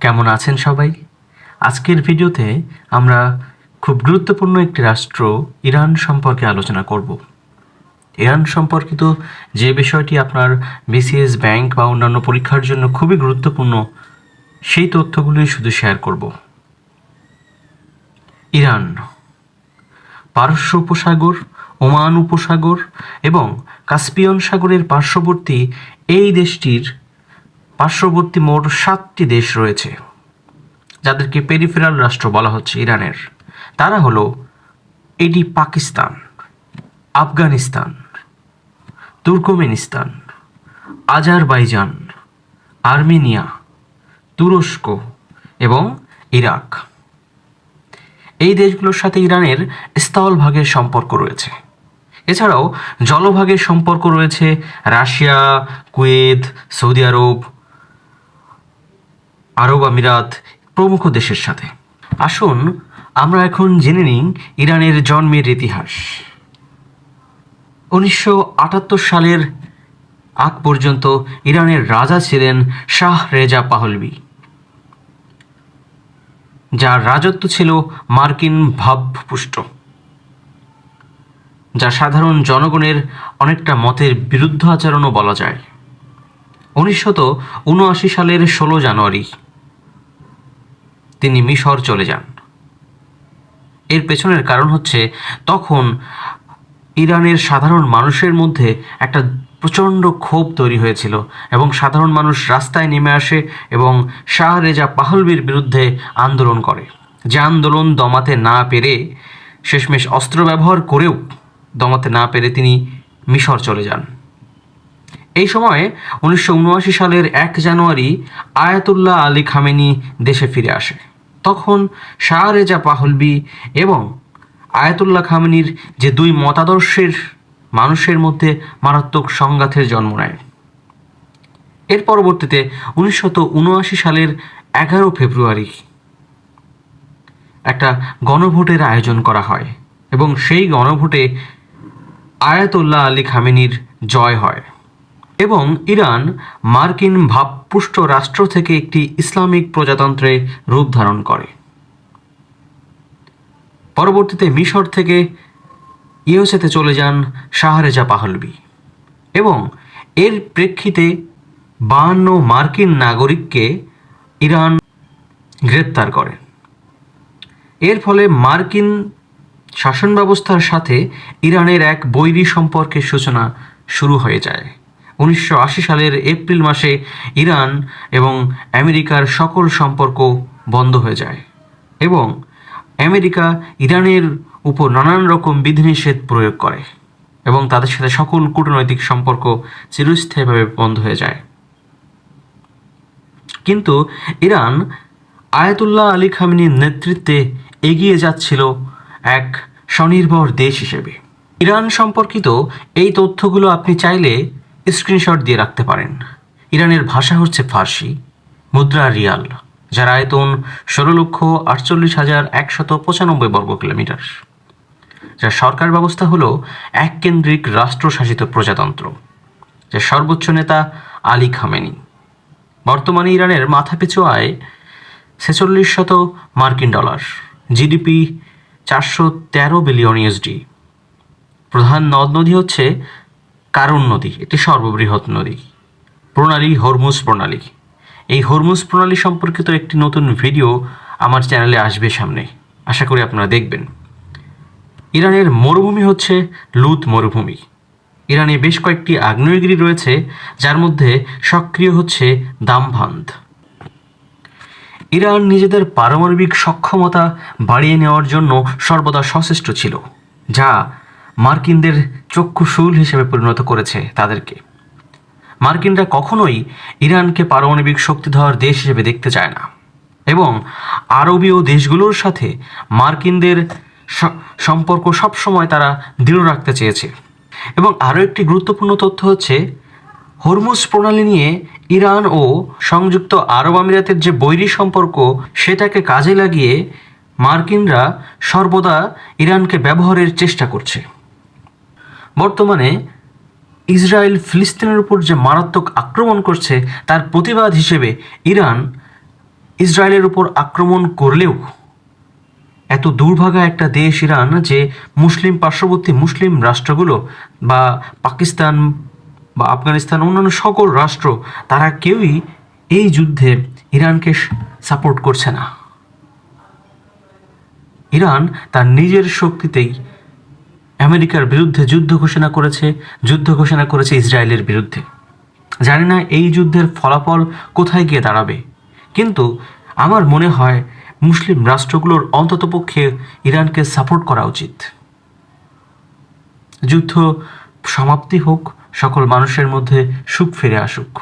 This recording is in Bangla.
কেমন আছেন সবাই? আজকের ভিডিওতে আমরা খুব গুরুত্বপূর্ণ একটি রাষ্ট্র ইরান সম্পর্কে আলোচনা করব। ইরান সম্পর্কিত যে বিষয়টি আপনার বিসিএস ব্যাংক বা অন্যান্য পরীক্ষার জন্য খুবই গুরুত্বপূর্ণ, সেই তথ্যগুলোই শুধু শেয়ার করব। ইরান, পারস্য উপসাগর, ওমান উপসাগর এবং কাস্পিয়ন সাগরের পার্শ্ববর্তী এই দেশটির পার্শ্ববর্তী মোট সাতটি দেশ রয়েছে, যাদেরকে পেরিফেরাল রাষ্ট্র বলা হচ্ছে ইরানের। তারা হলো এটি Pakistan, Afghanistan, Turkmenistan, Azerbaijan, Armenia, তুরস্ক এবং ইরাক। এই দেশগুলোর সাথে ইরানের স্থলভাগের সম্পর্ক রয়েছে। এছাড়াও জলভাগের সম্পর্ক রয়েছে রাশিয়া, কুয়েত, সৌদি আরব আরব আমিরাত প্রমুখ দেশের সাথে। আসুন, আমরা এখন জেনে নিই ইরানের জন্মের ইতিহাস। উনিশশো আটাত্তর সালের আগ পর্যন্ত ইরানের রাজা ছিলেন শাহ রেজা পাহলবি যার রাজত্ব ছিল মার্কিন ভাবপুষ্ট, যা সাধারণ জনগণের অনেকটা মতের বিরুদ্ধ আচরণও বলা যায়। উনিশশত উনআশি সালের ষোলো জানুয়ারি তিনি মিশর চলে যান। এর পেছনের কারণ হচ্ছে তখন ইরানের সাধারণ মানুষের মধ্যে একটা প্রচণ্ড ক্ষোভ তৈরি হয়েছিল এবং সাধারণ মানুষ রাস্তায় নেমে আসে এবং শাহ রেজা পাহলবির বিরুদ্ধে আন্দোলন করে। যে আন্দোলন দমাতে না পেরে শেষমেশ অস্ত্র ব্যবহার করেও দমাতে না পেরে তিনি মিশর চলে যান। এই সময়ে উনিশশো উনআশি সালের এক জানুয়ারি আয়াতুল্লাহ আলী খামেনি দেশে ফিরে আসে। তখন শাহ রেজা পাহলবি এবং আয়াতুল্লাহ খামেনির যে দুই মতাদর্শের মানুষের মধ্যে মারাত্মক সংঘাতের জন্ম নেয়। এর পরবর্তীতে উনিশশত সালের এগারো ফেব্রুয়ারি একটা গণভোটের আয়োজন করা হয় এবং সেই গণভোটে আয়াতুল্লাহ আলী খামেনির জয় হয়। এবং ইরান মার্কিন ভাবপুষ্ট রাষ্ট্র থেকে একটি ইসলামিক প্রজাতন্ত্রে রূপ ধারণ করে। পরবর্তীতে মিশর থেকে ইউএসএতে চলে যান শাহরেজা পাহলবি এবং এর প্রেক্ষিতে বাহান্ন মার্কিন নাগরিককে ইরান গ্রেপ্তার করে। এর ফলে মার্কিন শাসন ব্যবস্থার সাথে ইরানের এক বৈরী সম্পর্কের সূচনা শুরু হয়ে যায়। উনিশশো আশি সালের এপ্রিল মাসে ইরান এবং আমেরিকার সকল সম্পর্ক বন্ধ হয়ে যায় এবং আমেরিকা ইরানের উপর নানান রকম বিধিনিষেধ প্রয়োগ করে এবং তাদের সাথে সকল কূটনৈতিক সম্পর্ক চিরস্থায়ীভাবে বন্ধ হয়ে যায়। কিন্তু ইরান আয়াতুল্লাহ আলী খামিনীর নেতৃত্বে এগিয়ে যাচ্ছিল এক স্বনির্ভর দেশ হিসেবে। ইরান সম্পর্কিত এই তথ্যগুলো আপনি চাইলে স্ক্রিনশট দিয়ে রাখতে পারেন। ইরানের ভাষা হচ্ছে ফার্সি, মুদ্রা রিয়াল, যার আয়তন ষোলো লক্ষ আটচল্লিশ হাজার একশত পঁচানব্বই বর্গ কিলোমিটার, যার সরকার ব্যবস্থা হল এক কেন্দ্রিক রাষ্ট্রশাসিত প্রজাতন্ত্র, যার সর্বোচ্চ নেতা আলী খামেনি। বর্তমানে ইরানের মাথাপিছু আয় ছেচল্লিশ শত মার্কিন ডলার, জিডিপি চারশো তেরো বিলিয়ন ইউএসডি। প্রধান নদ নদী হচ্ছে কারণ নদী এটি সর্ববৃহৎ নদী। প্রণালী, হরমুজ প্রণালী। এই হরমুজ প্রণালী সম্পর্কিত একটি নতুন ভিডিও আমার চ্যানেলে আসবে সামনে। আশা করি আপনারা দেখবেন। ইরানের মরুভূমি হচ্ছে লুত মরুভূমি। ইরানে বেশ কয়েকটি আগ্নেয়গিরি রয়েছে, যার মধ্যে সক্রিয় হচ্ছে দামভান্দ। ইরান নিজেদের পারমাণবিক সক্ষমতা বাড়িয়ে নেওয়ার জন্য সর্বদা সচেষ্ট ছিল, যা মার্কিনদের চক্ষুশূল হিসেবে পরিণত করেছে তাদেরকে। মার্কিনরা কখনোই ইরানকে পারমাণবিক শক্তিধর দেশ হিসেবে দেখতে চায় না। এবং আরবীয় দেশগুলোর সাথে মার্কিনদের সম্পর্ক সবসময় তারা দৃঢ় রাখতে চেয়েছে। এবং আরও একটি গুরুত্বপূর্ণ তথ্য হচ্ছে, হরমুজ প্রণালী নিয়ে ইরান ও সংযুক্ত আরব আমিরাতের যে বৈরী সম্পর্ক, সেটাকে কাজে লাগিয়ে মার্কিনরা সর্বদা ইরানকে ব্যবহারের চেষ্টা করছে। বর্তমানে ইসরায়েল ফিলিস্তিনের উপর যে মারাত্মক আক্রমণ করছে, তার প্রতিবাদ হিসেবে ইরান ইসরায়েলের উপর আক্রমণ করলেও এত দুর্ভাগা একটা দেশ ইরান যে মুসলিম পার্শ্ববর্তী মুসলিম রাষ্ট্রগুলো বা পাকিস্তান বা আফগানিস্তান অন্যান্য সকল রাষ্ট্র, তারা কেউই এই যুদ্ধে ইরানকে সাপোর্ট করছে না। ইরান তার নিজের শক্তিতেই আমেরিকার বিরুদ্ধে যুদ্ধ ঘোষণা করেছে, যুদ্ধ ঘোষণা করেছে ইসরায়েলের বিরুদ্ধে। জানি না এই যুদ্ধের ফলাফল কোথায় গিয়ে দাঁড়াবে। কিন্তু আমার মনে হয় মুসলিম রাষ্ট্রগুলোর অন্ততপক্ষে ইরানকে সাপোর্ট করা উচিত। যুদ্ধ সমাপ্তি হোক, সকল মানুষের মধ্যে সুখ ফিরে আসুক।